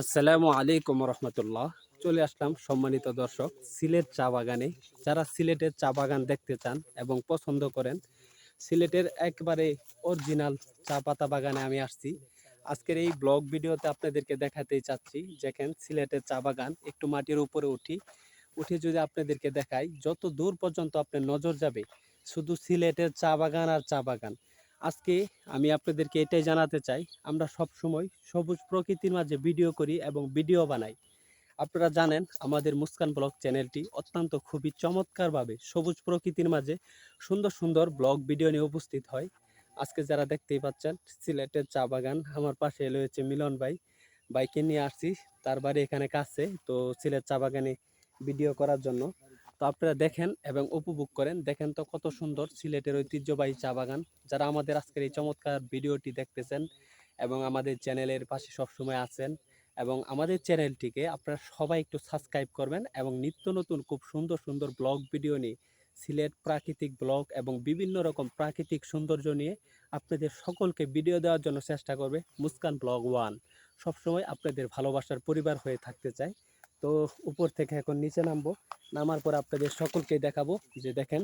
আসসালামু আলাইকুম রহমতুল্লাহ। চলে আসলাম সম্মানিত দর্শক, সিলেট চা বাগানে। যারা সিলেটের চা বাগান দেখতে চান এবং পছন্দ করেন, সিলেটের একবারে অরিজিনাল চা পাতা বাগানে আমি আসছি। আজকের এই ব্লগ ভিডিওতে আপনাদেরকে দেখাতেই চাচ্ছি, দেখেন সিলেটের চা বাগান, একটু মাটির উপরে উঠি। উঠে যদি আপনাদেরকে দেখাই, যত দূর পর্যন্ত আপনার নজর যাবে, শুধু সিলেটের চা বাগান আর চা বাগান। আজকে আমি আপনাদেরকে এটাই জানাতে চাই, আমরা সব সময় সবুজ প্রকৃতির মাঝে ভিডিও করি এবং ভিডিও বানাই। আপনারা জানেন, আমাদের মুস্কান ব্লগ চ্যানেলটি অত্যন্ত খুবই চমৎকারভাবে সবুজ প্রকৃতির মাঝে সুন্দর সুন্দর ব্লগ ভিডিও নিয়ে উপস্থিত হয়। আজকে যারা দেখতেই পাচ্ছেন, সিলেটের চা বাগান, আমার পাশে রয়েছে মিলন ভাই। বাইকে নিয়ে আসছি, তার বাড়ি এখানে কাছে, তো সিলেট চা বাগানে ভিডিও করার জন্য। তো আপনারা দেখেন এবং উপভোগ করেন। দেখেন তো কত সুন্দর সিলেটের ঐতিহ্যবাহী চা বাগান, যারা আমাদের আজকের এই চমৎকার ভিডিওটি দেখতেছেন এবং আমাদের চ্যানেলের পাশে সবসময় আছেন এবং আমাদের চ্যানেলটিকে আপনারা সবাই একটু সাবস্ক্রাইব করবেন এবং নিত্য নতুন খুব সুন্দর সুন্দর ব্লগ ভিডিও নিয়ে, সিলেট প্রাকৃতিক ব্লগ এবং বিভিন্ন রকম প্রাকৃতিক সৌন্দর্য নিয়ে আপনাদের সকলকে ভিডিও দেওয়ার জন্য চেষ্টা করবে মুস্কান ব্লগ ওয়ান। সবসময় আপনাদের ভালোবাসার পরিবার হয়ে থাকতে চাই। তো উপর থেকে এখন নিচে নামবো। নামার পর আপনাদের সকলকে দেখাবো যে দেখেন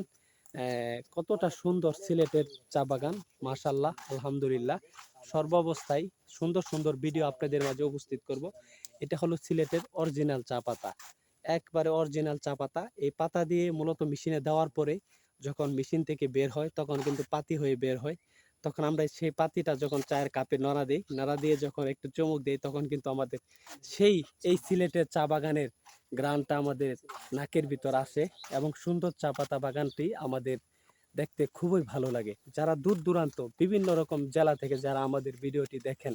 কতটা সুন্দর সিলেটের চা বাগান মাশাল্লাহ আলহামদুলিল্লাহ। সর্বাবস্থায় সুন্দর সুন্দর ভিডিও আপনাদের মাঝে উপস্থিত করব। এটা হলো সিলেটের অরিজিনাল চা পাতা। একবারে অরিজিনাল চা পাতা। এই পাতা দিয়ে মূলত মেশিনে দেওয়ার পরে যখন মেশিন থেকে বের হয়, তখন কিন্তু পাতি হয়ে বের হয়। তখন আমরা সেই পাতিটা যখন চায়ের কাপে নড়া দিই, নড়া দিয়ে যখন একটু চমক দিই, তখন কিন্তু আমাদের সেই, এই সিলেটের চা বাগানের গ্রানটা আমাদের নাকের ভিতর আসে এবং সুন্দর চা পাতা বাগানটি আমাদের দেখতে খুবই ভালো লাগে। যারা দূর দূরান্ত, বিভিন্ন রকম জেলা থেকে যারা আমাদের ভিডিওটি দেখেন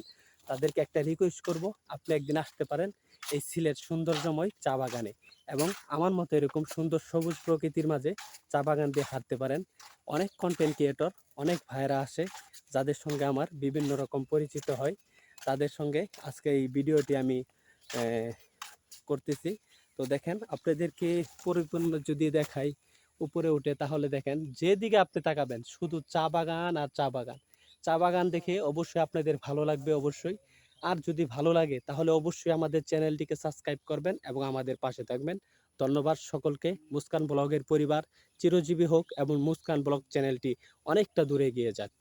তাদেরকে একটা রিকোয়েস্ট করব, আপনি একদিন আসতে পারেন এই সিলেট সৌন্দর্যময় চা বাগানে এবং আমার মতো এরকম সুন্দর সবুজ প্রকৃতির মাঝে চা বাগান দিয়ে হাঁটতে পারেন। অনেক কন্টেন্ট ক্রিয়েটর অনেক ভাইরা আসে যাদের সঙ্গে আমার বিভিন্ন রকম পরিচিত হয়। তাদের সঙ্গে আজকে এই ভিডিওটি আমি করতেছি। তো দেখেন, আপনাদেরকে পরিপূর্ণ যদি দেখাই উপরে উঠে, তাহলে দেখেন, যেদিকে আপনি তাকাবেন, শুধু চা বাগান আর চা বাগান। চা বাগান দেখে অবশ্যই আপনাদের ভালো লাগবে অবশ্যই। আর যদি ভালো লাগে, তাহলে অবশ্যই আমাদের চ্যানেলটিকে সাবস্ক্রাইব করবেন এবং আমাদের পাশে থাকবেন। ধন্যবাদ সকলকে। মুস্কান ব্লগের পরিবার, চিরজীবী হোক এবং মুস্কান ব্লগ চ্যানেলটি অনেকটা দূরে গিয়ে যাক।